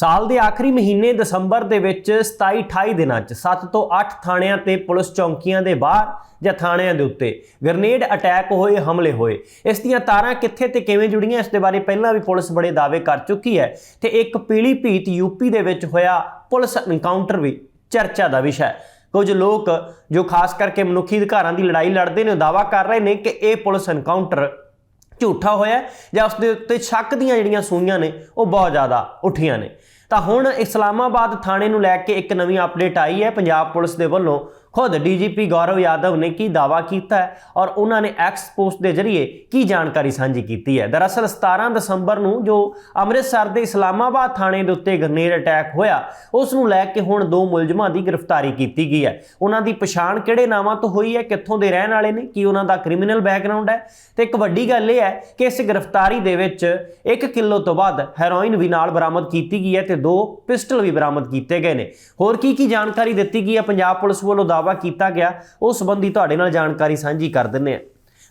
ਸਾਲ ਦੇ ਆਖਰੀ ਮਹੀਨੇ ਦਸੰਬਰ ਦੇ ਵਿੱਚ 27-28 ਦਿਨਾਂ 'ਚ 7 ਤੋਂ 8 ਥਾਣਿਆਂ ਤੇ ਪੁਲਿਸ ਚੌਂਕੀਆਂ ਦੇ ਬਾਹਰ ਜਾਂ ਥਾਣਿਆਂ ਦੇ ਉੱਤੇ ਗ੍ਰਨੇਡ ਅਟੈਕ ਹੋਏ, ਹਮਲੇ ਹੋਏ। ਇਸ ਦੀਆਂ ਤਾਰਾਂ ਕਿੱਥੇ ਤੇ ਕਿਵੇਂ ਜੁੜੀਆਂ, ਇਸ ਦੇ ਬਾਰੇ ਪਹਿਲਾਂ ਵੀ ਪੁਲਿਸ ਬੜੇ ਦਾਅਵੇ ਕਰ ਚੁੱਕੀ ਹੈ ਤੇ ਇੱਕ ਪੀਲੀ ਭੀਤ ਯੂਪੀ ਦੇ ਵਿੱਚ ਹੋਇਆ ਪੁਲਿਸ ਐਨਕਾਊਂਟਰ ਵੀ ਚਰਚਾ ਦਾ ਵਿਸ਼ਾ ਹੈ। ਕੁਝ ਲੋਕ ਜੋ ਖਾਸ ਕਰਕੇ ਮਨੁੱਖੀ ਅਧਿਕਾਰਾਂ ਦੀ ਲੜਾਈ ਲੜਦੇ ਨੇ, ਉਹ ਦਾਅਵਾ ਕਰ ਰਹੇ ਨੇ ਕਿ ਇਹ ਪੁਲਿਸ ਐਨਕਾਊਂਟਰ ਝੂਠਾ ਹੋਇਆ ਜਾਂ ਉਸ ਦੇ ਉੱਤੇ ਸ਼ੱਕ ਦੀਆਂ ਜਿਹੜੀਆਂ ਸੂਈਆਂ ਨੇ, ਉਹ ਬਹੁਤ ਜ਼ਿਆਦਾ ਉੱਠੀਆਂ ਨੇ। ਤਾਂ ਹੁਣ ਇਸਲਾਮਾਬਾਦ ਥਾਣੇ ਨੂੰ ਲੈ ਕੇ ਇੱਕ ਨਵੀਂ ਅਪਡੇਟ ਆਈ ਹੈ, ਪੰਜਾਬ ਪੁਲਿਸ ਦੇ ਵੱਲੋਂ। ਖੁਦ ਡੀਜੀਪੀ ਗੌਰਵ ਯਾਦਵ ਨੇ ਕੀ ਦਾਵਾ ਕੀਤਾ ਹੈ ਔਰ ਉਹਨਾਂ ਨੇ ਐਕਸ ਪੋਸਟ ਦੇ ਜ਼ਰੀਏ ਕੀ ਜਾਣਕਾਰੀ ਸਾਂਝੀ ਕੀਤੀ ਹੈ? ਦਰਅਸਲ 17 ਦਸੰਬਰ ਨੂੰ ਜੋ ਅੰਮ੍ਰਿਤਸਰ ਦੇ ਇਸਲਾਮਾਬਾਦ ਥਾਣੇ ਦੇ ਉੱਤੇ ਗ੍ਰਨੇਡ ਅਟੈਕ ਹੋਇਆ, ਉਸ ਨੂੰ ਲੈ ਕੇ ਹੁਣ ਦੋ ਮੁਲਜ਼ਮਾਂ ਦੀ ਗ੍ਰਿਫਤਾਰੀ ਕੀਤੀ ਗਈ ਹੈ। ਉਹਨਾਂ ਦੀ ਪਛਾਣ ਕਿਹੜੇ ਨਾਵਾਂ ਤੋਂ ਹੋਈ ਹੈ, ਕਿੱਥੋਂ ਦੇ ਰਹਿਣ ਵਾਲੇ ਨੇ, ਕੀ ਉਹਨਾਂ ਦਾ ਕ੍ਰਿਮੀਨਲ ਬੈਕਗ੍ਰਾਉਂਡ ਹੈ? ਤੇ ਇੱਕ ਵੱਡੀ ਗੱਲ ਇਹ ਹੈ ਕਿ ਇਸ ਗ੍ਰਿਫਤਾਰੀ ਦੇ ਵਿੱਚ 1 ਕਿਲੋ ਤੋਂ ਵੱਧ ਹੈਰੋਇਨ ਵੀ ਨਾਲ ਬਰਾਮਦ ਕੀਤੀ ਗਈ ਹੈ ਤੇ ਦੋ ਪਿਸਟਲ ਵੀ ਬਰਾਮਦ ਕੀਤੇ ਗਏ ਨੇ। ਹੋਰ ਕੀ ਕੀ ਜਾਣਕਾਰੀ ਦਿੱਤੀ ਗਈ ਹੈ? ਪੰਜਾਬ ਪੁਲਿਸ ਵੱਲੋਂ ਦਾਅਵਾ ਕੀਤਾ ਗਿਆ, ਉਸ ਸੰਬੰਧੀ ਤੁਹਾਡੇ ਨਾਲ ਜਾਣਕਾਰੀ ਸਾਂਝੀ ਕਰ ਦਿੰਨੇ ਆ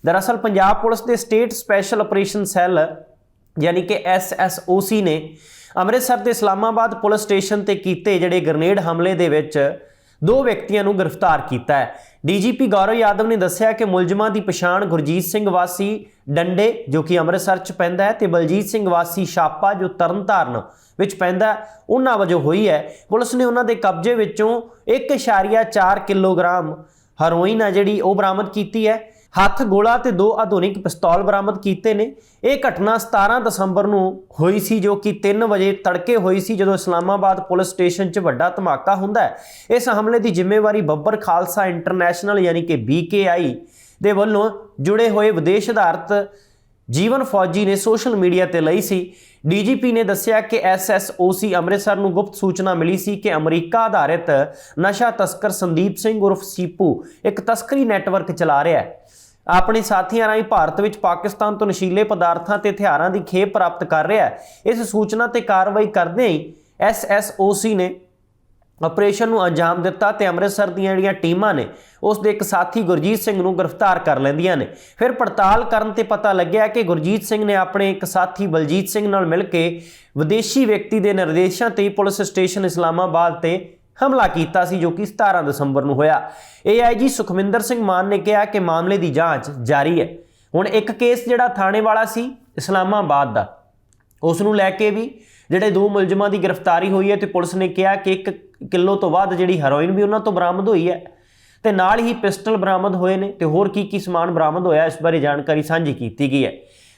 ਦਰਅਸਲ ਪੰਜਾਬ ਪੁਲਿਸ ਦੇ ਸਟੇਟ ਸਪੈਸ਼ਲ ਆਪਰੇਸ਼ਨ ਸੈੱਲ, ਯਾਨੀ ਕਿ ਐਸਐਸਓਸੀ ਨੇ ਅੰਮ੍ਰਿਤਸਰ ਦੇ ਇਸਲਾਮਾਬਾਦ ਪੁਲਿਸ ਸਟੇਸ਼ਨ ਤੇ ਕੀਤੇ ਜਿਹੜੇ ਗ੍ਰਨੇਡ ਹਮਲੇ ਦੇ ਵਿੱਚ ਦੋ ਵਿਅਕਤੀਆਂ ਨੂੰ ਗ੍ਰਿਫਤਾਰ ਕੀਤਾ ਹੈ। ਡੀਜੀਪੀ ਗੌਰਵ ਯਾਦਵ ਨੇ ਦੱਸਿਆ ਕਿ ਮੁਲਜ਼ਮਾਂ ਦੀ ਪਛਾਣ ਗੁਰਜੀਤ ਸਿੰਘ ਵਾਸੀ ਡੰਡੇ, ਜੋ ਕਿ ਅੰਮ੍ਰਿਤਸਰ 'ਚ ਪੈਂਦਾ ਹੈ, ਤੇ ਬਲਜੀਤ ਸਿੰਘ ਵਾਸੀ ਛਾਪਾ, ਜੋ ਤਰਨਤਾਰਨ ਵਿੱਚ ਪੈਂਦਾ ਉਹਨਾਂ ਵਜੋਂ ਹੋਈ ਹੈ। ਪੁਲਿਸ ਨੇ ਉਹਨਾਂ ਦੇ ਕਬਜ਼ੇ ਵਿੱਚੋਂ 1.4 ਕਿਲੋਗ੍ਰਾਮ ਹੈਰੋਇਨ ਆ ਜਿਹੜੀ ਉਹ ਬਰਾਮਦ ਕੀਤੀ ਹੈ। ਹੱਥ, ਗੋਲਾ ਤੇ ਦੋ ਆਧੁਨਿਕ ਪਿਸਤੌਲ ਬਰਾਮਦ ਕੀਤੇ ਨੇ। ਇਹ ਘਟਨਾ 17 ਦਸੰਬਰ ਨੂੰ ਹੋਈ ਸੀ, ਜੋ ਕਿ 3 ਵਜੇ ਤੜਕੇ ਹੋਈ ਸੀ, ਜਦੋਂ ਇਸਲਾਮਾਬਾਦ ਪੁਲਿਸ ਸਟੇਸ਼ਨ 'ਚ ਵੱਡਾ ਧਮਾਕਾ ਹੁੰਦਾ ਹੈ। ਇਸ ਹਮਲੇ ਦੀ ਜ਼ਿੰਮੇਵਾਰੀ ਬੱਬਰ ਖਾਲਸਾ ਇੰਟਰਨੈਸ਼ਨਲ ਯਾਨੀ ਕਿ BKI ਦੇ ਵੱਲੋਂ ਜੁੜੇ ਹੋਏ ਵਿਦੇਸ਼ ਆਧਾਰਿਤ ਜੀਵਨ ਫੌਜੀ ਨੇ ਸੋਸ਼ਲ ਮੀਡੀਆ ਤੇ ਲਈ ਸੀ। ਡੀਜੀਪੀ ਨੇ ਦੱਸਿਆ ਕਿ ਐਸਐਸਓਸੀ ਅੰਮ੍ਰਿਤਸਰ ਨੂੰ ਗੁਪਤ ਸੂਚਨਾ ਮਿਲੀ ਸੀ ਕਿ ਅਮਰੀਕਾ ਆਧਾਰਿਤ ਨਸ਼ਾ ਤਸਕਰ ਸੰਦੀਪ ਸਿੰਘ ਉਰਫ ਸੀਪੂ ਇੱਕ ਤਸਕਰੀ ਨੈਟਵਰਕ ਚਲਾ ਰਿਹਾ ਹੈ। ਆਪਣੇ ਸਾਥੀਆਂ ਰਾਹੀਂ ਭਾਰਤ ਵਿੱਚ ਪਾਕਿਸਤਾਨ ਤੋਂ ਨਸ਼ੀਲੇ ਪਦਾਰਥਾਂ ਤੇ ਹਥਿਆਰਾਂ ਦੀ ਖੇਪ ਪ੍ਰਾਪਤ ਕਰ ਰਿਹਾ ਹੈ। ਇਸ ਸੂਚਨਾ ਤੇ ਕਾਰਵਾਈ ਕਰਦੇ ਹੀ ਐਸਐਸਓਸੀ ਨੇ ਆਪਰੇਸ਼ਨ ਨੂੰ ਅੰਜਾਮ ਦਿੱਤਾ ਤੇ ਅੰਮ੍ਰਿਤਸਰ ਦੀਆਂ ਜਿਹੜੀਆਂ ਟੀਮਾਂ ਨੇ, ਉਸ ਦੇ ਇੱਕ ਸਾਥੀ ਗੁਰਜੀਤ ਸਿੰਘ ਨੂੰ ਗ੍ਰਿਫਤਾਰ ਕਰ ਲੈਂਦੀਆਂ ਨੇ। ਫਿਰ ਪੜਤਾਲ ਕਰਨ ਤੇ ਪਤਾ ਲੱਗਿਆ ਕਿ ਗੁਰਜੀਤ ਸਿੰਘ ਨੇ ਆਪਣੇ ਇੱਕ ਸਾਥੀ ਬਲਜੀਤ ਸਿੰਘ ਨਾਲ ਮਿਲ ਕੇ ਵਿਦੇਸ਼ੀ ਵਿਅਕਤੀ ਦੇ ਨਿਰਦੇਸ਼ਾਂ ਤੇ ਪੁਲਿਸ ਸਟੇਸ਼ਨ ਇਸਲਾਮਾਬਾਦ ਤੇ ਹਮਲਾ ਕੀਤਾ ਸੀ, ਜੋ ਕਿ 17 ਦਸੰਬਰ ਨੂੰ ਹੋਇਆ। ਏਆਈਜੀ ਸੁਖਮਿੰਦਰ ਸਿੰਘ ਮਾਨ ਨੇ ਕਿਹਾ ਕਿ ਮਾਮਲੇ ਦੀ ਜਾਂਚ ਜਾਰੀ ਹੈ। ਹੁਣ ਇੱਕ ਕੇਸ ਜਿਹੜਾ ਥਾਣੇ ਵਾਲਾ ਸੀ, ਇਸਲਾਮਾਬਾਦ ਦਾ, ਉਸ ਨੂੰ ਲੈ ਕੇ ਵੀ ਜਿਹੜੇ ਦੋ ਮੁਲਜ਼ਮਾਂ ਦੀ ਗ੍ਰਿਫਤਾਰੀ ਹੋਈ ਹੈ ਤੇ ਪੁਲਿਸ ਨੇ ਕਿਹਾ ਕਿ ਇੱਕ ਕਿਲੋ ਤੋਂ ਵੱਧ ਜਿਹੜੀ ਹੈਰੋਇਨ ਵੀ ਉਹਨਾਂ ਤੋਂ ਬਰਾਮਦ ਹੋਈ ਹੈ। ਤੇ ਨਾਲ ਹੀ ਪਿਸਟਲ ਬਰਾਮਦ ਹੋਏ ਨੇ ਤੇ ਹੋਰ ਕੀ ਕੀ ਸਮਾਨ ਬਰਾਮਦ ਹੋਇਆ, ਇਸ ਬਾਰੇ ਜਾਣਕਾਰੀ ਸਾਂਝੀ ਕੀਤੀ ਗਈ ਹੈ।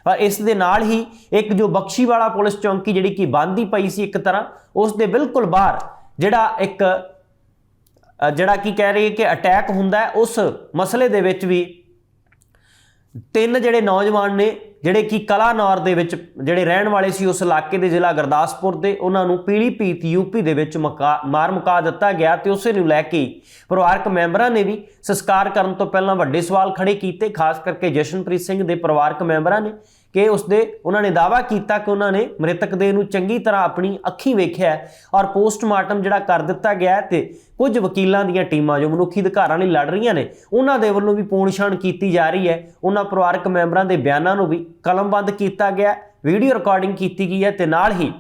ਪਰ ਇਸ ਦੇ ਨਾਲ ਹੀ ਇੱਕ ਜੋ ਬਖਸ਼ੀਵਾਲਾ ਪੁਲਿਸ ਚੌਂਕੀ ਜਿਹੜੀ ਕਿ ਬੰਦੀ ਪਈ ਸੀ ਇੱਕ ਤਰ੍ਹਾਂ, ਉਸ ਦੇ ਬਿਲਕੁਲ ਬਾਹਰ ਜਿਹੜਾ ਇੱਕ ਜਿਹੜਾ ਕੀ ਕਹਿ ਰਹੀ ਹੈ ਕਿ ਅਟੈਕ ਹੁੰਦਾ ਉਸ ਮਸਲੇ ਦੇ ਵਿੱਚ ਵੀ ਤਿੰਨ ਜਿਹੜੇ ਨੌਜਵਾਨ ਨੇ ਜਿਹੜੇ ਕਿ ਕਲਾਨੌਰ ਦੇ ਵਿੱਚ ਜਿਹੜੇ ਰਹਿਣ ਵਾਲੇ ਸੀ, ਉਸ ਇਲਾਕੇ ਦੇ ਜ਼ਿਲ੍ਹਾ ਗੁਰਦਾਸਪੁਰ ਦੇ, ਉਹਨਾਂ ਨੂੰ ਪੀਲੀ ਭੀਤ ਯੂਪੀ ਦੇ ਵਿੱਚ ਮੁਕਾ- ਮਾਰ ਮੁਕਾ ਦਿੱਤਾ ਗਿਆ ਤੇ ਉਸੇ ਨੂੰ ਲੈ ਕੇ ਪਰਿਵਾਰਕ ਮੈਂਬਰਾਂ ਨੇ ਵੀ ਸੰਸਕਾਰ ਕਰਨ ਤੋਂ ਪਹਿਲਾਂ ਵੱਡੇ ਸਵਾਲ ਖੜੇ ਕੀਤੇ, ਖਾਸ ਕਰਕੇ ਜਸ਼ਨਪ੍ਰੀਤ ਸਿੰਘ ਦੇ ਪਰਿਵਾਰਕ ਮੈਂਬਰਾਂ ਨੇ, ਕਿ ਉਸ ਦੇ, ਉਹਨਾਂ ਨੇ ਦਾਅਵਾ ਕੀਤਾ ਕਿ ਉਹਨਾਂ ਨੇ ਮ੍ਰਿਤਕ ਦੇ ਨੂੰ ਚੰਗੀ ਤਰ੍ਹਾਂ ਆਪਣੀ ਅੱਖੀਂ ਵੇਖਿਆ ਔਰ ਪੋਸਟਮਾਰਟਮ ਜਿਹੜਾ ਕਰ ਦਿੱਤਾ ਗਿਆ ਹੈ ਤੇ ਕੁਝ ਵਕੀਲਾਂ ਦੀਆਂ ਟੀਮਾਂ ਜੋ ਮਨੁੱਖੀ ਅਧਿਕਾਰਾਂ ਲਈ ਲੜ ਰਹੀਆਂ ਨੇ, ਉਹਨਾਂ ਦੇ ਵੱਲੋਂ ਵੀ ਪੂਣਛਾਣ ਕੀਤੀ ਜਾ ਰਹੀ ਹੈ। ਉਹਨਾਂ ਪਰਿਵਾਰਕ ਮੈਂਬਰਾਂ ਦੇ ਬਿਆਨਾਂ ਨੂੰ ਵੀ ਕਲਮਬੰਦ ਕੀਤਾ ਗਿਆ, ਵੀਡੀਓ ਰਿਕਾਰਡਿੰਗ ਕੀਤੀ ਗਈ ਹੈ ਤੇ ਨਾਲ ਹੀ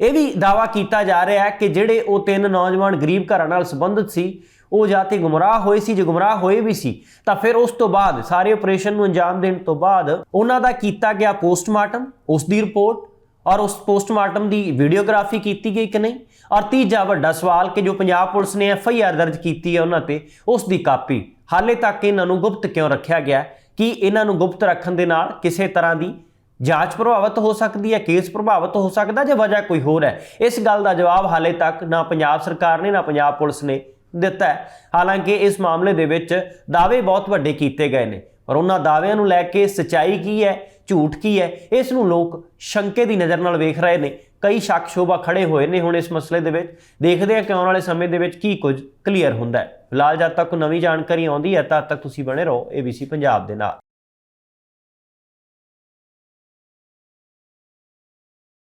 ਇਹ ਵੀ ਦਾਵਾ ਕੀਤਾ ਜਾ ਰਿਹਾ ਹੈ ਕਿ ਜਿਹੜੇ ਉਹ ਤਿੰਨ ਨੌਜਵਾਨ ਗਰੀਬ ਘਰਾਂ ਨਾਲ ਸੰਬੰਧਿਤ ਸੀ, ਉਹ ਜਾਂ ਤੇ ਗੁੰਮਰਾਹ ਹੋਏ ਸੀ, ਜੇ ਗੁੰਮਰਾਹ ਹੋਏ ਵੀ ਸੀ, ਤਾਂ ਫਿਰ ਉਸ ਤੋਂ ਬਾਅਦ ਸਾਰੇ ਆਪਰੇਸ਼ਨ ਨੂੰ ਅੰਜਾਮ ਦੇਣ ਤੋਂ ਬਾਅਦ ਉਹਨਾਂ ਦਾ ਕੀਤਾ ਗਿਆ ਪੋਸਟਮਾਰਟਮ ਉਸ ਦੀ ਰਿਪੋਰਟ ਔਰ ਉਸ ਪੋਸਟਮਾਰਟਮ ਦੀ ਵੀਡੀਓਗ੍ਰਾਫੀ ਕੀਤੀ ਗਈ ਕਿ ਨਹੀਂ? ਔਰ ਤੀਜਾ ਵੱਡਾ ਸਵਾਲ ਕਿ ਜੋ ਪੰਜਾਬ ਪੁਲਿਸ ਨੇ ਐਫ ਆਈ ਆਰ ਦਰਜ ਕੀਤੀ ਹੈ ਉਹਨਾਂ ਤੇ ਉਸ ਦੀ ਕਾਪੀ ਹਾਲੇ ਤੱਕ ਇਹਨਾਂ ਨੂੰ ਗੁਪਤ ਕਿਉਂ ਰੱਖਿਆ ਗਿਆ ਕਿ ਇਹਨਾਂ ਨੂੰ ਗੁਪਤ ਰੱਖਣ ਦੇ ਨਾਲ ਕਿਸੇ ਤਰ੍ਹਾਂ ਦੀ ਜਾਂਚ ਪ੍ਰਭਾਵਿਤ ਹੋ ਸਕਦੀ ਹੈ, ਕੇਸ ਪ੍ਰਭਾਵਿਤ ਹੋ ਸਕਦਾ ਜਾਂ ਵਜ੍ਹਾ ਕੋਈ ਹੋਰ ਹੈ? ਇਸ ਗੱਲ ਦਾ ਜਵਾਬ ਹਾਲੇ ਤੱਕ ਨਾ ਪੰਜਾਬ ਸਰਕਾਰ ਨੇ, ਨਾ ਪੰਜਾਬ ਪੁਲਿਸ ਨੇ ਦਿੱਤਾ ਹੈ। ਹਾਲਾਂਕਿ ਇਸ ਮਾਮਲੇ ਦੇ ਵਿੱਚ ਦਾਅਵੇ ਬਹੁਤ ਵੱਡੇ ਕੀਤੇ ਗਏ ਨੇ, ਪਰ ਉਹਨਾਂ ਦਾਅਵਿਆਂ ਨੂੰ ਲੈ ਕੇ ਸਚਾਈ ਕੀ ਹੈ, ਝੂਠ ਕੀ ਹੈ, ਇਸ ਨੂੰ ਲੋਕ ਸ਼ੰਕੇ ਦੀ ਨਜ਼ਰ ਨਾਲ ਵੇਖ ਰਹੇ ਨੇ। ਕਈ ਸ਼ੱਕ ਸ਼ੋਭਾ ਖੜੇ ਹੋਏ ਨੇ ਹੁਣ ਇਸ ਮਸਲੇ ਦੇ ਵਿੱਚ। ਦੇਖਦੇ ਹਾਂ ਕਿ ਆਉਣ ਵਾਲੇ ਸਮੇਂ ਦੇ ਵਿੱਚ ਕੀ ਕੁਝ ਕਲੀਅਰ ਹੁੰਦਾ ਹੈ। ਫਿਲਹਾਲ ਜਦ ਤੱਕ ਨਵੀਂ ਜਾਣਕਾਰੀ ਆਉਂਦੀ ਹੈ, ਤਦ ਤੱਕ ਤੁਸੀਂ ਬਣੇ ਰਹੋ ABC ਪੰਜਾਬ ਦੇ ਨਾਲ।